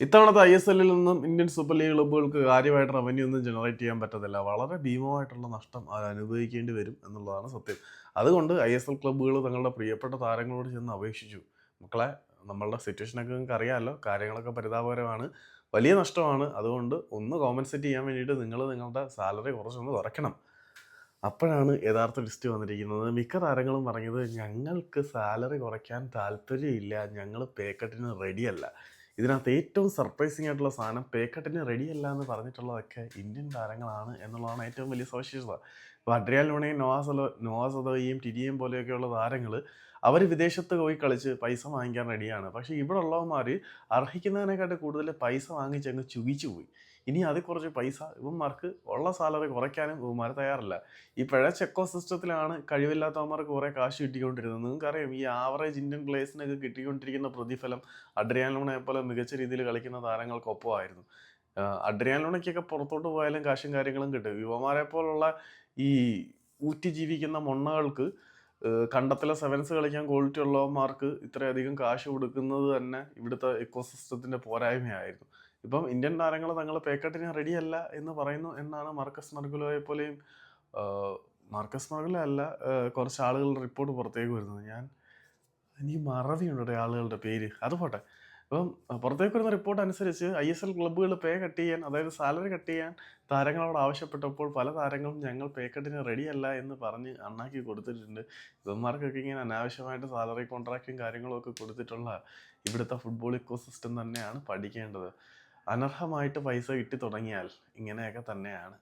ഇത്തവണത്തെ I S എല്ലിൽ നിന്നും ഇന്ത്യൻ സൂപ്പർ ലീഗ് ക്ലബ്ബുകൾക്ക് കാര്യമായിട്ട് റവന്യൂ ഒന്നും ജനറേറ്റ് ചെയ്യാൻ പറ്റത്തില്ല. വളരെ ഭീമമായിട്ടുള്ള നഷ്ടം അത് അനുഭവിക്കേണ്ടി വരും എന്നുള്ളതാണ് സത്യം. അതുകൊണ്ട് ഐ എസ് എൽ ക്ലബ്ബുകൾ തങ്ങളുടെ പ്രിയപ്പെട്ട താരങ്ങളോട് ചെന്ന് അപേക്ഷിച്ചു. മക്കളെ നമ്മളുടെ സിറ്റുവേഷനൊക്കെ നിങ്ങൾക്ക് അറിയാമല്ലോ. കാര്യങ്ങളൊക്കെ പരിതാപകരമാണ്. വലിയ നഷ്ടമാണ്. അതുകൊണ്ട് ഒന്ന് കോമ്പൻസേറ്റ് ചെയ്യാൻ വേണ്ടിയിട്ട് നിങ്ങൾ നിങ്ങളുടെ സാലറി കുറച്ചൊന്ന് കുറയ്ക്കണം. അപ്പോഴാണ് യഥാർത്ഥ ലിസ്റ്റ് വന്നിരിക്കുന്നത്. മിക്ക താരങ്ങളും പറഞ്ഞത് ഞങ്ങൾക്ക് സാലറി കുറയ്ക്കാൻ താല്പര്യമില്ല. ഞങ്ങൾ പേക്കറ്റിന് റെഡിയല്ല ഇതിനകത്ത് ഏറ്റവും സർപ്രൈസിങ് ആയിട്ടുള്ള സാധനം പേക്കട്ടിന് റെഡിയല്ല എന്ന് പറഞ്ഞിട്ടുള്ളതൊക്കെ ഇന്ത്യൻ താരങ്ങളാണ് എന്നുള്ളതാണ് ഏറ്റവും വലിയ സവിശേഷത. ഇപ്പോൾ അഡ്രിയാൽ ലൂണയും നോവാസലോ നോവാസതോയും ടിരിയും പോലെയൊക്കെയുള്ള താരങ്ങൾ അവർ വിദേശത്ത് പോയി കളിച്ച് പൈസ വാങ്ങിക്കാൻ റെഡിയാണ്. പക്ഷേ ഇവിടെ ഉള്ളവന്മാർ അർഹിക്കുന്നതിനെക്കാട്ടി കൂടുതൽ പൈസ വാങ്ങിച്ച് അങ്ങ് പോയി. ഇനി അത് കുറച്ച് പൈസ ഇവന്മാർക്ക് ഉള്ള സാലറി കുറയ്ക്കാനും ഇവന്മാർ തയ്യാറല്ല. ഈ പിഴച്ച ചെക്കോ സിസ്റ്റത്തിലാണ് കഴിവില്ലാത്തവന്മാർക്ക് കുറേ കാശ് കിട്ടിക്കൊണ്ടിരുന്നത്. നിങ്ങൾക്കറിയാം ഈ ആവറേജ് ഇന്ത്യൻ പ്ലേയേഴ്സിനൊക്കെ കിട്ടിക്കൊണ്ടിരിക്കുന്ന പ്രതിഫലം അഡ്രിയാലോണെ പോലെ മികച്ച രീതിയിൽ കളിക്കുന്ന താരങ്ങൾക്കൊപ്പമായിരുന്നു. ആയിരുന്നു അഡ്രിയാൻ ലൂണയ്ക്കൊക്കെ പുറത്തോട്ട് പോയാലും കാശും കാര്യങ്ങളും കിട്ടും. യുവമാരെ പോലുള്ള ഈ ഊറ്റി ജീവിക്കുന്ന മൊണ്ണകൾക്ക് കണ്ടത്തിലെ സെവൻസ് കളിക്കാൻ ക്വാളിറ്റി ഉള്ളവന്മാർക്ക് ഇത്രയധികം കാശ് കൊടുക്കുന്നത് തന്നെ ഇവിടുത്തെ എക്കോ സിസ്റ്റത്തിന്റെ പോരായ്മയായിരുന്നു. ഇപ്പം ഇന്ത്യൻ താരങ്ങൾ തങ്ങൾ പേക്കട്ടിന് റെഡിയല്ല എന്ന് പറയുന്നു എന്നാണ് മാർക്കസ് മർഗുലോയെ പോലെയും മാർക്കസ് മർഗുലോ അല്ല കുറച്ച് ആളുകളുടെ റിപ്പോർട്ട് പുറത്തേക്ക് വരുന്നത്. ഞാൻ എനിക്ക് മറവിയുണ്ട് ആളുകളുടെ പേര്. അത് പോട്ടെ. അപ്പം പുറത്തേക്ക് വരുന്ന റിപ്പോർട്ട് അനുസരിച്ച് ഐ എസ് എൽ ക്ലബ്ബുകൾ പേ കട്ട് ചെയ്യാൻ അതായത് സാലറി കട്ട് ചെയ്യാൻ താരങ്ങളോട് ആവശ്യപ്പെട്ടപ്പോൾ പല താരങ്ങളും ഞങ്ങൾ പേ കട്ടിന് റെഡിയല്ല എന്ന് പറഞ്ഞ് അണ്ണാക്കി കൊടുത്തിട്ടുണ്ട്. ഇവന്മാർക്കൊക്കെ ഇങ്ങനെ അനാവശ്യമായിട്ട് സാലറി കോൺട്രാക്റ്റും കാര്യങ്ങളും ഒക്കെ കൊടുത്തിട്ടുള്ള ഇവിടുത്തെ ഫുട്ബോൾ ഇക്കോ സിസ്റ്റം തന്നെയാണ് പഠിക്കേണ്ടത്. അനർഹമായിട്ട് പൈസ കിട്ടി തുടങ്ങിയാൽ ഇങ്ങനെയൊക്കെ തന്നെയാണ്.